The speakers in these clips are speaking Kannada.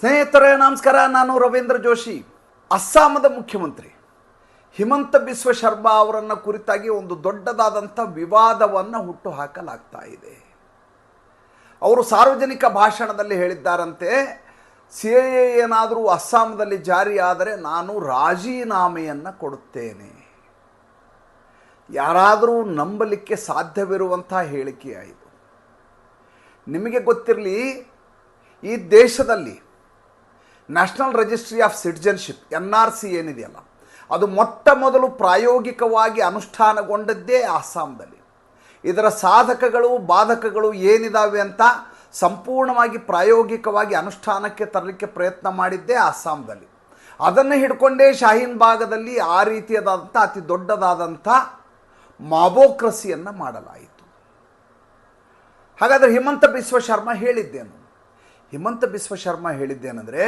ಸ್ನೇಹಿತರೇ, ನಮಸ್ಕಾರ. ನಾನು ರವೀಂದ್ರ ಜೋಶಿ, ಅಸ್ಸಾಮದ ಮುಖ್ಯಮಂತ್ರಿ. ಹಿಮಂತ ಬಿಸ್ವ ಶರ್ಮಾ ಅವರನ್ನು ಕುರಿತಾಗಿ ಒಂದು ದೊಡ್ಡದಾದಂಥ ವಿವಾದವನ್ನು ಹುಟ್ಟು ಹಾಕಲಾಗ್ತಾ ಇದೆ. ಅವರು ಸಾರ್ವಜನಿಕ ಭಾಷಣದಲ್ಲಿ ಹೇಳಿದ್ದಾರಂತೆ ಸಿ ಎ ಏನಾದರೂ ಅಸ್ಸಾಮದಲ್ಲಿ ಜಾರಿಯಾದರೆ ನಾನು ರಾಜೀನಾಮೆಯನ್ನು ಕೊಡುತ್ತೇನೆ. ಯಾರಾದರೂ ನಂಬಲಿಕ್ಕೆ ಸಾಧ್ಯವಿರುವಂಥ ಹೇಳಿಕೆಯಾಯಿತು. ನಿಮಗೆ ಗೊತ್ತಿರಲಿ, ಈ ದೇಶದಲ್ಲಿ national registry of citizenship N R C ಏನಿದೆಯಲ್ಲ, ಅದು ಮೊಟ್ಟ ಮೊದಲು ಪ್ರಾಯೋಗಿಕವಾಗಿ ಅನುಷ್ಠಾನಗೊಂಡದ್ದೇ ಅಸ್ಸಾಂದಲ್ಲಿ. ಇದರ ಸಾಧಕಗಳು, ಬಾಧಕಗಳು ಏನಿದಾವೆ ಅಂತ ಸಂಪೂರ್ಣವಾಗಿ ಪ್ರಾಯೋಗಿಕವಾಗಿ ಅನುಷ್ಠಾನಕ್ಕೆ ತರಲಿಕ್ಕೆ ಪ್ರಯತ್ನ ಮಾಡಿದ್ದೇ ಅಸ್ಸಾಂದಲ್ಲಿ. ಅದನ್ನು ಹಿಡ್ಕೊಂಡೇ ಶಾಹೀನ್ ಭಾಗದಲ್ಲಿ ಆ ರೀತಿಯಾದಂಥ ಅತಿ ದೊಡ್ಡದಾದಂಥ ಮಾಬೋಕ್ರಸಿಯನ್ನು ಮಾಡಲಾಯಿತು. ಹಾಗಾದರೆ ಹಿಮಂತ ಬಿಸ್ವ ಶರ್ಮಾ ಹೇಳಿದ್ದೇನು? ಹಿಮಂತ ಬಿಸ್ವ ಶರ್ಮಾ ಹೇಳಿದ್ದೇನೆಂದರೆ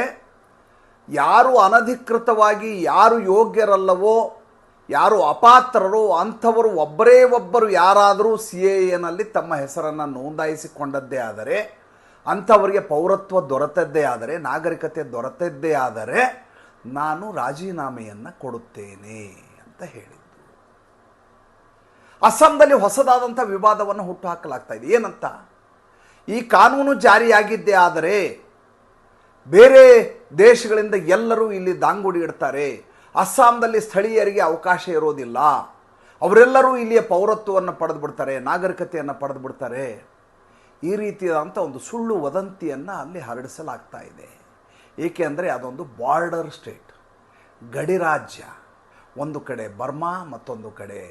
ಯಾರು ಅನಧಿಕೃತವಾಗಿ ಯಾರು ಯೋಗ್ಯರಲ್ಲವೋ, ಯಾರು ಅಪಾತ್ರರು, ಅಂಥವರು ಒಬ್ಬರೇ ಒಬ್ಬರು ಯಾರಾದರೂ ಸಿ ಎ ಎನಲ್ಲಿ ತಮ್ಮ ಹೆಸರನ್ನು ನೋಂದಾಯಿಸಿಕೊಂಡದ್ದೇ ಆದರೆ, ಅಂಥವರಿಗೆ ಪೌರತ್ವ ದೊರೆತದ್ದೇ ಆದರೆ, ನಾಗರಿಕತೆ ದೊರೆತದ್ದೇ ಆದರೆ, ನಾನು ರಾಜೀನಾಮೆಯನ್ನು ಕೊಡುತ್ತೇನೆ ಅಂತ ಹೇಳಿದ್ದು. ಅಸ್ಸಾಂದಲ್ಲಿ ಹೊಸದಾದಂಥ ವಿವಾದವನ್ನು ಹುಟ್ಟುಹಾಕಲಾಗ್ತಾ ಇದೆ. ಏನಂತ? ಈ ಕಾನೂನು ಜಾರಿಯಾಗಿದ್ದೇ ಆದರೆ ಬೇರೆ ದೇಶಗಳಿಂದ ಎಲ್ಲರೂ ಇಲ್ಲಿ ದಾಂಗುಡಿ ಇಡ್ತಾರೆ. ಅಸ್ಸಾಂದಲ್ಲಿ ಸ್ಥಳೀಯರಿಗೆ ಅವಕಾಶ ಇರೋದಿಲ್ಲ. ಅವರೆಲ್ಲರೂ ಇಲ್ಲಿಯ ಪೌರತ್ವವನ್ನು ಪಡೆದು ಬಿಡ್ತಾರೆ, ನಾಗರಿಕತೆಯನ್ನು ಪಡೆದು ಬಿಡ್ತಾರೆ. ಈ ರೀತಿಯಾದಂಥ ಒಂದು ಸುಳ್ಳು ವದಂತಿಯನ್ನು ಅಲ್ಲಿ ಹರಡಿಸಲಾಗ್ತಾ ಇದೆ. ಏಕೆ ಅಂದರೆ ಅದೊಂದು ಬಾರ್ಡರ್ ಸ್ಟೇಟ್ ಗಡಿ ರಾಜ್ಯ. ಒಂದು ಕಡೆ ಬರ್ಮಾ, ಮತ್ತೊಂದು ಕಡೆ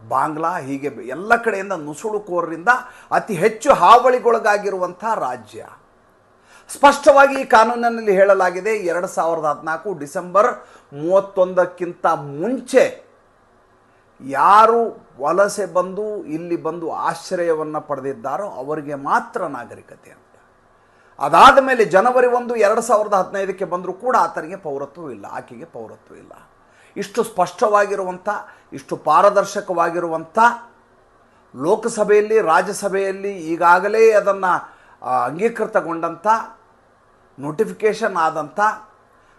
ಬಾಂಗ್ಲಾ, ಹೀಗೆ ಎಲ್ಲ ಕಡೆಯಿಂದ ನುಸುಳುಕೋರರಿಂದ ಅತಿ ಹೆಚ್ಚು ಹಾವಳಿಗೊಳಗಾಗಿರುವಂಥ ರಾಜ್ಯ. ಸ್ಪಷ್ಟವಾಗಿ ಈ ಕಾನೂನಿನಲ್ಲಿ ಹೇಳಲಾಗಿದೆ, ಎರಡು ಸಾವಿರದ ಹದಿನಾಲ್ಕು ಡಿಸೆಂಬರ್ ಮೂವತ್ತೊಂದಕ್ಕಿಂತ ಮುಂಚೆ ಯಾರು ವಲಸೆ ಬಂದು, ಇಲ್ಲಿ ಬಂದು ಆಶ್ರಯವನ್ನು ಪಡೆದಿದ್ದಾರೋ ಅವರಿಗೆ ಮಾತ್ರ ನಾಗರಿಕತೆ ಅಂತ. ಅದಾದ ಮೇಲೆ ಜನವರಿ ಒಂದು, ಎರಡು ಸಾವಿರದ ಹದಿನೈದಕ್ಕೆ ಬಂದರೂ ಕೂಡ ಆತನಿಗೆ ಪೌರತ್ವ ಇಲ್ಲ, ಆಕೆಗೆ ಪೌರತ್ವ ಇಲ್ಲ. ಇಷ್ಟು ಸ್ಪಷ್ಟವಾಗಿರುವಂಥ, ಇಷ್ಟು ಪಾರದರ್ಶಕವಾಗಿರುವಂಥ ಲೋಕಸಭೆಯಲ್ಲಿ, ರಾಜ್ಯಸಭೆಯಲ್ಲಿ ಈಗಾಗಲೇ ಅದನ್ನು ಅಂಗೀಕೃತಗೊಂಡಂಥ ನೋಟಿಫಿಕೇಷನ್ ಆದಂಥ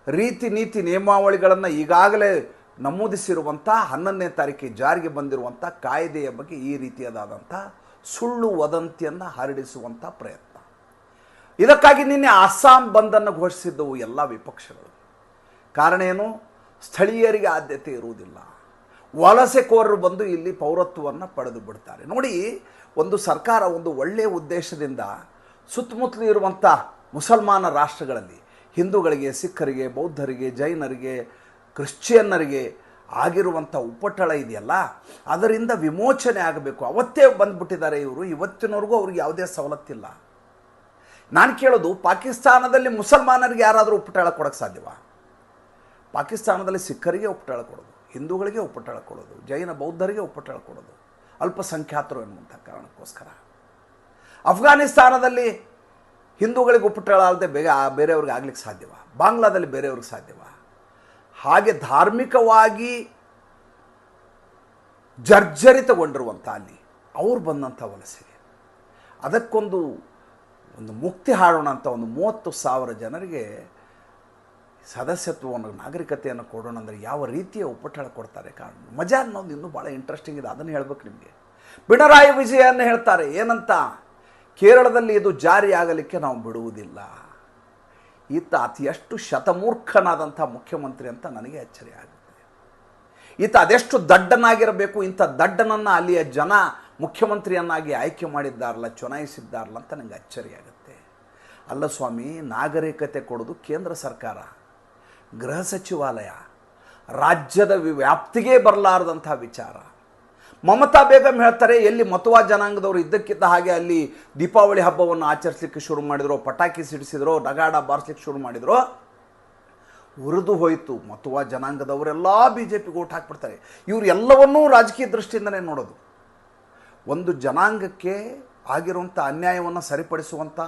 ರೀತಿ ನೀತಿ ನಿಯಮಾವಳಿಗಳನ್ನು ಈಗಾಗಲೇ ನಮೂದಿಸಿರುವಂಥ ಹನ್ನೊಂದನೇ ತಾರೀಕಿಗೆ ಜಾರಿಗೆ ಬಂದಿರುವಂಥ ಕಾಯ್ದೆಯ ಬಗ್ಗೆ ಈ ರೀತಿಯಾದಂಥ ಸುಳ್ಳು ವದಂತಿಯನ್ನು ಹರಡಿಸುವಂಥ ಪ್ರಯತ್ನ. ಇದಕ್ಕಾಗಿ ನಿನ್ನೆ ಅಸ್ಸಾಂ ಬಂದನ್ನು ಘೋಷಿಸಿದ್ದವು ಎಲ್ಲ ವಿಪಕ್ಷಗಳು. ಕಾರಣ ಏನು? ಸ್ಥಳೀಯರಿಗೆ ಆದ್ಯತೆ ಇರುವುದಿಲ್ಲ. ವಲಸೆ ಕೋರರು ಬಂದು ಇಲ್ಲಿ ಪೌರತ್ವವನ್ನು ಪಡೆದು ಬಿಡ್ತಾರೆ. ನೋಡಿ, ಒಂದು ಸರ್ಕಾರ ಒಂದು ಒಳ್ಳೆಯ ಉದ್ದೇಶದಿಂದ ಸುತ್ತಮುತ್ತಲು ಇರುವಂಥ ಮುಸಲ್ಮಾನ ರಾಷ್ಟ್ರಗಳಲ್ಲಿ ಹಿಂದೂಗಳಿಗೆ, ಸಿಖ್ಖರಿಗೆ, ಬೌದ್ಧರಿಗೆ, ಜೈನರಿಗೆ, ಕ್ರಿಶ್ಚಿಯನ್ನರಿಗೆ ಆಗಿರುವಂಥ ಉಪಟಳ ಇದೆಯಲ್ಲ, ಅದರಿಂದ ವಿಮೋಚನೆ ಆಗಬೇಕು. ಅವತ್ತೇ ಬಂದ್ಬಿಟ್ಟಿದ್ದಾರೆ ಇವರು. ಇವತ್ತಿನವರೆಗೂ ಅವ್ರಿಗೆ ಯಾವುದೇ ಸವಲತ್ತಿಲ್ಲ. ನಾನು ಕೇಳೋದು, ಪಾಕಿಸ್ತಾನದಲ್ಲಿ ಮುಸಲ್ಮಾನರಿಗೆ ಯಾರಾದರೂ ಉಪಟಳ ಕೊಡೋಕ್ಕೆ ಸಾಧ್ಯವಾ? ಪಾಕಿಸ್ತಾನದಲ್ಲಿ ಸಿಖ್ಖರಿಗೆ ಉಪಟಳ ಕೊಡೋದು, ಹಿಂದೂಗಳಿಗೆ ಉಪಟಳ ಕೊಡೋದು, ಜೈನ ಬೌದ್ಧರಿಗೆ ಉಪಟಳ ಕೊಡೋದು ಅಲ್ಪಸಂಖ್ಯಾತರು ಎನ್ನುವಂಥ ಕಾರಣಕ್ಕೋಸ್ಕರ. ಅಫ್ಘಾನಿಸ್ತಾನದಲ್ಲಿ ಹಿಂದೂಗಳಿಗೆ ಉಪಟಳ ಬೇಗ ಬೇರೆಯವ್ರಿಗೆ ಆಗ್ಲಿಕ್ಕೆ ಸಾಧ್ಯವ. ಬಾಂಗ್ಲಾದಲ್ಲಿ ಬೇರೆಯವ್ರಿಗೆ ಸಾಧ್ಯವ. ಹಾಗೆ ಧಾರ್ಮಿಕವಾಗಿ ಜರ್ಜರಿತಗೊಂಡಿರುವಂಥ ಅಲ್ಲಿ ಅವ್ರು ಬಂದಂಥ ವಲಸೆಗೆ. ಅದಕ್ಕೊಂದು ಒಂದು ಮುಕ್ತಿ ಹಾಡೋಣ ಅಂತ ಒಂದು ಮೂವತ್ತು ಸಾವಿರ ಜನರಿಗೆ ಸದಸ್ಯತ್ವವನ್ನು, ನಾಗರಿಕತೆಯನ್ನು ಕೊಡೋಣ ಅಂದರೆ ಯಾವ ರೀತಿಯ ಉಪಟಳ ಕೊಡ್ತಾರೆ ಕಾರಣ? ಮಜಾ ಅನ್ನೋದು ಇನ್ನೂ ಭಾಳ ಇಂಟ್ರೆಸ್ಟಿಂಗ್ ಇದೆ. ಅದನ್ನು ಹೇಳ್ಬೇಕು ನಿಮಗೆ. ಪಿಣರಾಯಿ ವಿಜಯ ಹೇಳ್ತಾರೆ, ಏನಂತ? ಕೇರಳದಲ್ಲಿ ಇದು ಜಾರಿಯಾಗಲಿಕ್ಕೆ ನಾವು ಬಿಡುವುದಿಲ್ಲ. ಈತ ಅತಿ ಎಷ್ಟು ಶತಮೂರ್ಖನಾದಂಥ ಮುಖ್ಯಮಂತ್ರಿ ಅಂತ ನನಗೆ ಅಚ್ಚರಿ ಆಗುತ್ತೆ. ಈತ ಅದೆಷ್ಟು ದಡ್ಡನಾಗಿರಬೇಕು, ಇಂಥ ದಡ್ಡನನ್ನು ಅಲ್ಲಿಯ ಜನ ಮುಖ್ಯಮಂತ್ರಿಯನ್ನಾಗಿ ಆಯ್ಕೆ ಮಾಡಿದ್ದಾರಲ್ಲ, ಚುನಾಯಿಸಿದ್ದಾರಲ್ಲ ಅಂತ ನನಗೆ ಅಚ್ಚರಿ ಆಗುತ್ತೆ. ಅಲ್ಲ ಸ್ವಾಮಿ, ನಾಗರಿಕತೆ ಕೊಡೋದು ಕೇಂದ್ರ ಸರ್ಕಾರ, ಗೃಹ ಸಚಿವಾಲಯ, ರಾಜ್ಯದ ವ್ಯಾಪ್ತಿಗೆ ಬರಲಾರದಂಥ ವಿಚಾರ. ಮಮತಾ ಬೇಗಂ ಹೇಳ್ತಾರೆ, ಎಲ್ಲಿ ಮತುವಾ ಜನಾಂಗದವರು ಇದ್ದಕ್ಕಿದ್ದ ಹಾಗೆ ಅಲ್ಲಿ ದೀಪಾವಳಿ ಹಬ್ಬವನ್ನು ಆಚರಿಸಲಿಕ್ಕೆ ಶುರು ಮಾಡಿದ್ರು, ಪಟಾಕಿ ಸಿಡಿಸಿದ್ರು, ನಗಾಡ ಬಾರಿಸ್ಲಿಕ್ಕೆ ಶುರು ಮಾಡಿದ್ರು. ಉರಿದು ಹೋಯಿತು, ಮತುವಾ ಜನಾಂಗದವರೆಲ್ಲ ಬಿ ಜೆ ಪಿಗೆ ಓಟ್ ಹಾಕ್ಬಿಡ್ತಾರೆ. ಇವರು ಎಲ್ಲವನ್ನೂ ರಾಜಕೀಯ ದೃಷ್ಟಿಯಿಂದಲೇ ನೋಡೋದು. ಒಂದು ಜನಾಂಗಕ್ಕೆ ಆಗಿರುವಂಥ ಅನ್ಯಾಯವನ್ನು ಸರಿಪಡಿಸುವಂಥ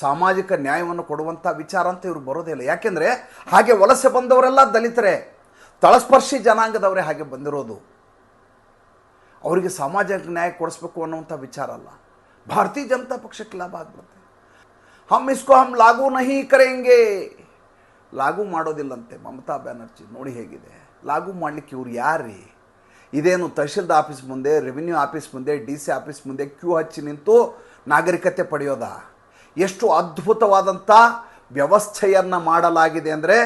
ಸಾಮಾಜಿಕ ನ್ಯಾಯವನ್ನು ಕೊಡುವಂಥ ವಿಚಾರ ಅಂತ ಇವರು ಬರೋದೇ ಇಲ್ಲ. ಯಾಕೆಂದರೆ ಹಾಗೆ ವಲಸೆ ಬಂದವರೆಲ್ಲ ದಲಿತರೇ. ತಳಸ್ಪರ್ಶಿ ಜನಾಂಗದವರೇ ಹಾಗೆ ಬಂದಿರೋದು. ಅವರಿಗೆ ಸಾಮಾಜಿಕ ನ್ಯಾಯ ಕೊಡಿಸ್ಬೇಕು ಅನ್ನುವಂಥ ವಿಚಾರ ಅಲ್ಲ. ಭಾರತೀಯ ಜನತಾ ಪಕ್ಷಕ್ಕೆ ಲಾಭ ಆಗ್ಬಿಡುತ್ತೆ. ಹಮ್ ಇಸ್ಕೋ ಹಮ್ ಲಾಗು ನಹಿ ಕರೆಂಗೆ. ಲಾಗು ಮಾಡೋದಿಲ್ಲಂತೆ ಮಮತಾ ಬ್ಯಾನರ್ಜಿ, ನೋಡಿ ಹೇಗಿದೆ. ಲಾಗು ಮಾಡಲಿಕ್ಕೆ ಇವ್ರು ಯಾರ್ರಿ ಇದೇನು ತಹಶೀಲ್ದಾರ್ ಆಫೀಸ್ ಮುಂದೆ, ರೆವಿನ್ಯೂ ಆಫೀಸ್ ಮುಂದೆ, ಡಿ ಸಿ ಆಫೀಸ್ ಮುಂದೆ ಕ್ಯೂ ಹಚ್ಚಿ ನಿಂತು ನಾಗರಿಕತೆ ಪಡೆಯೋದಾ? ಎಷ್ಟು ಅದ್ಭುತವಾದಂಥ ವ್ಯವಸ್ಥೆಯನ್ನು ಮಾಡಲಾಗಿದೆ ಅಂದರೆ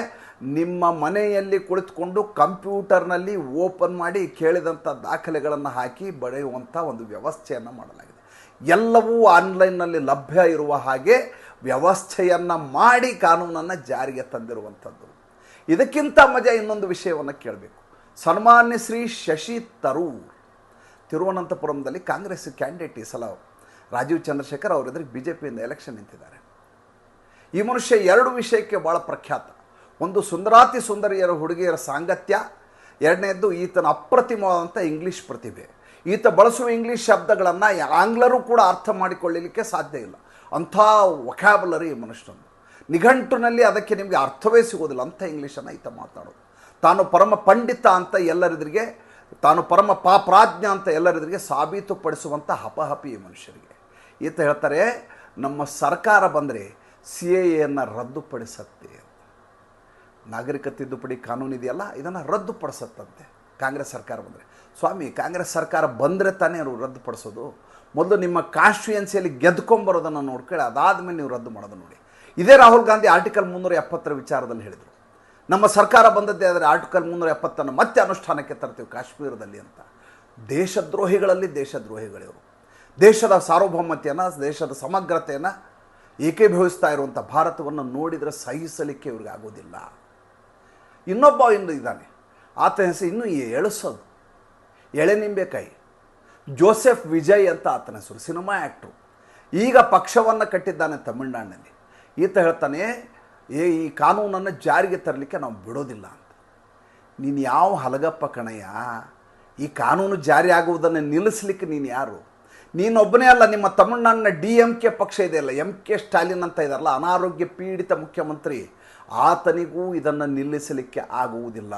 ನಿಮ್ಮ ಮನೆಯಲ್ಲಿ ಕುಳಿತುಕೊಂಡು ಕಂಪ್ಯೂಟರ್ನಲ್ಲಿ ಓಪನ್ ಮಾಡಿ ಕೇಳಿದಂಥ ದಾಖಲೆಗಳನ್ನು ಹಾಕಿ ಬರೆಯುವಂಥ ಒಂದು ವ್ಯವಸ್ಥೆಯನ್ನು ಮಾಡಲಾಗಿದೆ. ಎಲ್ಲವೂ ಆನ್ಲೈನ್ನಲ್ಲಿ ಲಭ್ಯ ಇರುವ ಹಾಗೆ ವ್ಯವಸ್ಥೆಯನ್ನು ಮಾಡಿ ಕಾನೂನನ್ನು ಜಾರಿಗೆ ತಂದಿರುವಂಥದ್ದು. ಇದಕ್ಕಿಂತ ಮಜಾ ಇನ್ನೊಂದು ವಿಷಯವನ್ನು ಕೇಳಬೇಕು. ಸನ್ಮಾನ್ಯ ಶ್ರೀ ಶಶಿ ತರೂರ್, ತಿರುವನಂತಪುರಂದಲ್ಲಿ ಕಾಂಗ್ರೆಸ್ ಕ್ಯಾಂಡಿಡೇಟ್ ಈ ಸಲ ರಾಜೀವ್ ಚಂದ್ರಶೇಖರ್ ಅವರೆದುರಿಗೆ ಬಿ ಜೆ ಪಿಯಿಂದ ಎಲೆಕ್ಷನ್ ನಿಂತಿದ್ದಾರೆ. ಈ ಮನುಷ್ಯ ಎರಡು ವಿಷಯಕ್ಕೆ ಭಾಳ ಪ್ರಖ್ಯಾತ. ಒಂದು ಸುಂದರಾತಿ ಸುಂದರಿಯರ ಹುಡುಗಿಯರ ಸಾಂಗತ್ಯ. ಎರಡನೇದ್ದು ಈತನ ಅಪ್ರತಿಮವಾದಂಥ ಇಂಗ್ಲೀಷ್ ಪ್ರತಿಭೆ. ಈತ ಬಳಸುವ ಇಂಗ್ಲೀಷ್ ಶಬ್ದಗಳನ್ನು ಆಂಗ್ಲರು ಕೂಡ ಅರ್ಥ ಮಾಡಿಕೊಳ್ಳಲಿಕ್ಕೆ ಸಾಧ್ಯ ಇಲ್ಲ. ಅಂಥ ವೊಕ್ಯಾಬುಲರಿ ಮನುಷ್ಯನದು. ನಿಘಂಟಿನಲ್ಲಿ ಅದಕ್ಕೆ ನಿಮಗೆ ಅರ್ಥವೇ ಸಿಗೋದಿಲ್ಲ ಅಂಥ ಇಂಗ್ಲೀಷನ್ನು ಈತ ಮಾತಾಡೋದು. ತಾನು ಪರಮ ಪಂಡಿತ ಅಂತ ಎಲ್ಲರೆದುರಿಗೆ, ತಾನು ಪರಮ ಪಾಪ್ರಾಜ್ಞ ಅಂತ ಎಲ್ಲರೆದುರಿಗೆ ಸಾಬೀತುಪಡಿಸುವಂಥ ಹಪಹಪಿ ಮನುಷ್ಯರಿಗೆ. ಈತ ಹೇಳ್ತಾರೆ, ನಮ್ಮ ಸರ್ಕಾರ ಬಂದರೆ ಸಿ ಎ ಎನ್ನು ರದ್ದುಪಡಿಸತ್ತೆ ನಾಗರಿಕ ತಿದ್ದುಪಡಿ ಕಾನೂನು ಇದೆಯಲ್ಲ, ಇದನ್ನು ರದ್ದುಪಡಿಸತ್ತಂತೆ ಕಾಂಗ್ರೆಸ್ ಸರ್ಕಾರ ಬಂದರೆ. ಸ್ವಾಮಿ, ಕಾಂಗ್ರೆಸ್ ಸರ್ಕಾರ ಬಂದರೆ ತಾನೇ ಅವರು ರದ್ದುಪಡಿಸೋದು? ಮೊದಲು ನಿಮ್ಮ ಕಾನ್ಸ್ಟಿಟ್ಯೂಯನ್ಸಿಯಲ್ಲಿ ಗೆದ್ಕೊಂಬರೋದನ್ನು ನೋಡ್ಕೊಳ್ಳಿ, ಅದಾದಮೇಲೆ ನೀವು ರದ್ದು ಮಾಡೋದು ನೋಡಿ. ಇದೇ ರಾಹುಲ್ ಗಾಂಧಿ ಆರ್ಟಿಕಲ್ ಮುನ್ನೂರ ಎಪ್ಪತ್ತರ ವಿಚಾರದಲ್ಲಿ ಹೇಳಿದರು. ನಮ್ಮ ಸರ್ಕಾರ ಬಂದದ್ದೇ ಆದರೆ ಆರ್ಟಿಕಲ್ ಮುನ್ನೂರ ಎಪ್ಪತ್ತನ್ನು ಮತ್ತೆ ಅನುಷ್ಠಾನಕ್ಕೆ ತರ್ತೀವಿ ಕಾಶ್ಮೀರದಲ್ಲಿ ಅಂತ. ದೇಶದ್ರೋಹಿಗಳಲ್ಲಿ ದೇಶದ್ರೋಹಿಗಳಿವರು ದೇಶದ ಸಾರ್ವಭೌಮತೆಯನ್ನು, ದೇಶದ ಸಮಗ್ರತೆಯನ್ನು ಏಕೀಭವಿಸ್ತಾ ಇರುವಂಥ ಭಾರತವನ್ನು ನೋಡಿದರೆ ಸಹಿಸಲಿಕ್ಕೆ ಇವ್ರಿಗೆ ಆಗೋದಿಲ್ಲ. ಇನ್ನೊಬ್ಬ ಇನ್ನು ಇದ್ದಾನೆ. ಆತ ಹೆಸರು ಇನ್ನೂ ಎಳಸೋದು. ಎಳೆ ನಿಂಬೆಕಾಯಿ ಜೋಸೆಫ್ ವಿಜಯ್ ಅಂತ ಆತನ ಹೆಸರು, ಸಿನಿಮಾ ಆ್ಯಕ್ಟ್ರು. ಈಗ ಪಕ್ಷವನ್ನು ಕಟ್ಟಿದ್ದಾನೆ ತಮಿಳ್ನಾಡಿನಲ್ಲಿ. ಈತ ಹೇಳ್ತಾನೆ, ಏ, ಈ ಕಾನೂನನ್ನು ಜಾರಿಗೆ ತರಲಿಕ್ಕೆ ನಾವು ಬಿಡೋದಿಲ್ಲ ಅಂತ. ನೀನು ಯಾವ ಹಲಗಪ್ಪ ಕಣಯ್ಯ? ಈ ಕಾನೂನು ಜಾರಿ ಆಗುವುದನ್ನು ನಿಲ್ಲಿಸ್ಲಿಕ್ಕೆ ನೀನು ಯಾರು? ನೀನೊಬ್ಬನೇ ಅಲ್ಲ, ನಿಮ್ಮ ತಮಿಳ್ನಾಡಿನ ಡಿ ಎಂ ಕೆ ಪಕ್ಷ ಇದೆಯಲ್ಲ ಎಂ ಕೆ ಸ್ಟಾಲಿನ್ ಅಂತ ಇದಾರಲ್ಲ, ಅನಾರೋಗ್ಯ ಪೀಡಿತ ಮುಖ್ಯಮಂತ್ರಿ. ಆತನಿಗೂ ಇದನ್ನು ನಿಲ್ಲಿಸಲಿಕ್ಕೆ ಆಗುವುದಿಲ್ಲ.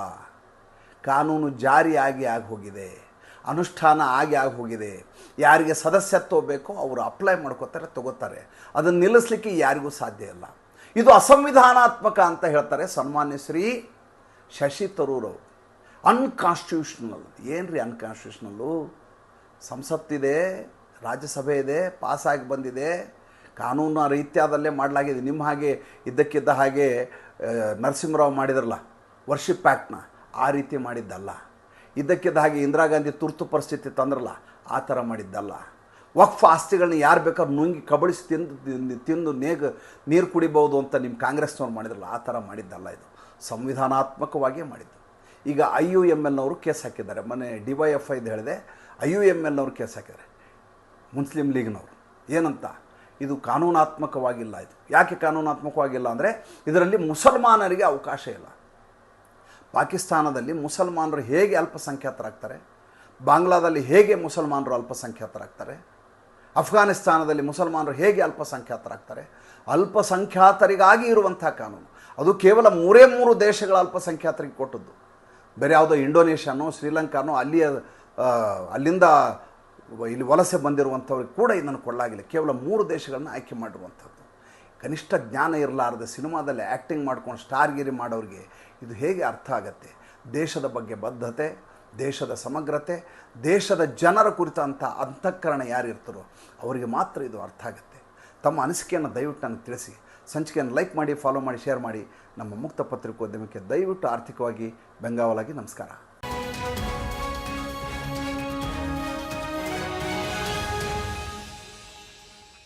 ಕಾನೂನು ಜಾರಿಯಾಗಿ ಆಗಿ ಹೋಗಿದೆ. ಅನುಷ್ಠಾನ ಆಗಿ ಆಗಿ ಹೋಗಿದೆ. ಯಾರಿಗೆ ಸದಸ್ಯತ್ವ ಬೇಕೋ ಅವರು ಅಪ್ಲೈ ಮಾಡ್ಕೋತಾರೆ, ತಗೋತಾರೆ. ಅದನ್ನು ನಿಲ್ಲಿಸಲಿಕ್ಕೆ ಯಾರಿಗೂ ಸಾಧ್ಯ ಇಲ್ಲ. ಇದು ಅಸಂವಿಧಾನಾತ್ಮಕ ಅಂತ ಹೇಳ್ತಾರೆ ಸನ್ಮಾನ್ಯ ಶ್ರೀ ಶಶಿ ತರೂರ್ ಅವರು. ಅನ್ಕಾನ್ಸ್ಟಿಟ್ಯೂಷನಲ್ ಏನು ರೀ ಅನ್ಕಾನ್ಸ್ಟಿಟ್ಯೂಷನಲ್ಲು ಸಂಸತ್ತಿದೆ, ರಾಜ್ಯಸಭೆ ಇದೆ ಪಾಸಾಗಿ ಬಂದಿದೆ. ಕಾನೂನು ರೀತ್ಯಾದಲ್ಲೇ ಮಾಡಲಾಗಿದೆ. ನಿಮ್ಮ ಹಾಗೆ ಇದ್ದಕ್ಕಿದ್ದ ಹಾಗೆ ನರಸಿಂಹರಾವ್ ಮಾಡಿದ್ರಲ್ಲ, ವರ್ಷಿಪ್ ಆ್ಯಕ್ಟ್ನ ಆ ರೀತಿ ಮಾಡಿದ್ದಲ್ಲ. ಇದ್ದಕ್ಕಿದ್ದ ಹಾಗೆ ಇಂದಿರಾ ಗಾಂಧಿ ತುರ್ತು ಪರಿಸ್ಥಿತಿ ತಂದ್ರಲ್ಲ, ಆ ಥರ ಮಾಡಿದ್ದಲ್ಲ. ವಕ್ಫ್ ಆಸ್ತಿಗಳನ್ನ ಯಾರು ಬೇಕಾದ್ರೂ ನುಂಗಿ ಕಬಳಿಸಿ ತಿಂದು ತಿಂದು ತಿಂದು ನೇಗ ನೀರು ಕುಡಿಬೋದು ಅಂತ ನಿಮ್ಮ ಕಾಂಗ್ರೆಸ್ನವ್ರು ಮಾಡಿದ್ರಲ್ಲ, ಆ ಥರ ಮಾಡಿದ್ದಲ್ಲ ಇದು. ಸಂವಿಧಾನಾತ್ಮಕವಾಗಿಯೇ ಮಾಡಿದ್ದು. ಈಗ ಐ ಯು ಎಂ ಎಲ್ನವರು ಕೇಸ್ ಹಾಕಿದ್ದಾರೆ. ಮೊನ್ನೆ ಡಿ ವೈ ಎಫ್ ಐದು ಹೇಳಿದೆ, ಐ ಯು ಎಂ ಎಲ್ನವರು ಕೇಸ್ ಹಾಕಿದ್ದಾರೆ, ಮುಸ್ಲಿಂ ಲೀಗ್ನವರು. ಏನಂತ? ಇದು ಕಾನೂನಾತ್ಮಕವಾಗಿಲ್ಲ ಇದು. ಯಾಕೆ ಕಾನೂನಾತ್ಮಕವಾಗಿಲ್ಲ ಅಂದರೆ ಇದರಲ್ಲಿ ಮುಸಲ್ಮಾನರಿಗೆ ಅವಕಾಶ ಇಲ್ಲ. ಪಾಕಿಸ್ತಾನದಲ್ಲಿ ಮುಸಲ್ಮಾನರು ಹೇಗೆ ಅಲ್ಪಸಂಖ್ಯಾತರಾಗ್ತಾರೆ? ಬಾಂಗ್ಲಾದಲ್ಲಿ ಹೇಗೆ ಮುಸಲ್ಮಾನರು ಅಲ್ಪಸಂಖ್ಯಾತರಾಗ್ತಾರೆ? ಅಫ್ಘಾನಿಸ್ತಾನದಲ್ಲಿ ಮುಸಲ್ಮಾನರು ಹೇಗೆ ಅಲ್ಪಸಂಖ್ಯಾತರಾಗ್ತಾರೆ? ಅಲ್ಪಸಂಖ್ಯಾತರಿಗಾಗಿ ಇರುವಂಥ ಕಾನೂನು. ಅದು ಕೇವಲ ಮೂರೇ ಮೂರು ದೇಶಗಳ ಅಲ್ಪಸಂಖ್ಯಾತರಿಗೆ ಕೊಟ್ಟದ್ದು. ಬೇರೆ ಯಾವುದೋ ಇಂಡೋನೇಷ್ಯಾನೋ, ಶ್ರೀಲಂಕಾನೋ, ಅಲ್ಲಿಯ ಅಲ್ಲಿಂದ ಇಲ್ಲಿ ವಲಸೆ ಬಂದಿರುವಂಥವ್ರಿಗೆ ಕೂಡ ಇದನ್ನು ಕೊಡಲಾಗಿಲ್ಲ ಕೇವಲ ಮೂರು ದೇಶಗಳನ್ನು ಆಯ್ಕೆ ಮಾಡಿರುವಂಥದ್ದು. ಕನಿಷ್ಠ ಜ್ಞಾನ ಇರಲಾರದೆ ಸಿನಿಮಾದಲ್ಲಿ ಆ್ಯಕ್ಟಿಂಗ್ ಮಾಡ್ಕೊಂಡು ಸ್ಟಾರ್ಗಿರಿ ಮಾಡೋರಿಗೆ ಇದು ಹೇಗೆ ಅರ್ಥ ಆಗತ್ತೆ? ದೇಶದ ಬಗ್ಗೆ ಬದ್ಧತೆ, ದೇಶದ ಸಮಗ್ರತೆ, ದೇಶದ ಜನರ ಕುರಿತಂಥ ಅಂತಃಕರಣ ಯಾರಿರ್ತಾರೋ ಅವರಿಗೆ ಮಾತ್ರ ಇದು ಅರ್ಥ ಆಗುತ್ತೆ. ತಮ್ಮ ಅನಿಸಿಕೆಯನ್ನು ದಯವಿಟ್ಟು ನನಗೆ ತಿಳಿಸಿ. ಸಂಚಿಕೆಯನ್ನು ಲೈಕ್ ಮಾಡಿ ಫಾಲೋ ಮಾಡಿ ಶೇರ್ ಮಾಡಿ. ನಮ್ಮ ಮುಕ್ತ ಪತ್ರಿಕೋದ್ಯಮಕ್ಕೆ ದಯವಿಟ್ಟು ಆರ್ಥಿಕವಾಗಿ ಬೆಂಗಾವಲಾಗಿ ನಮಸ್ಕಾರ.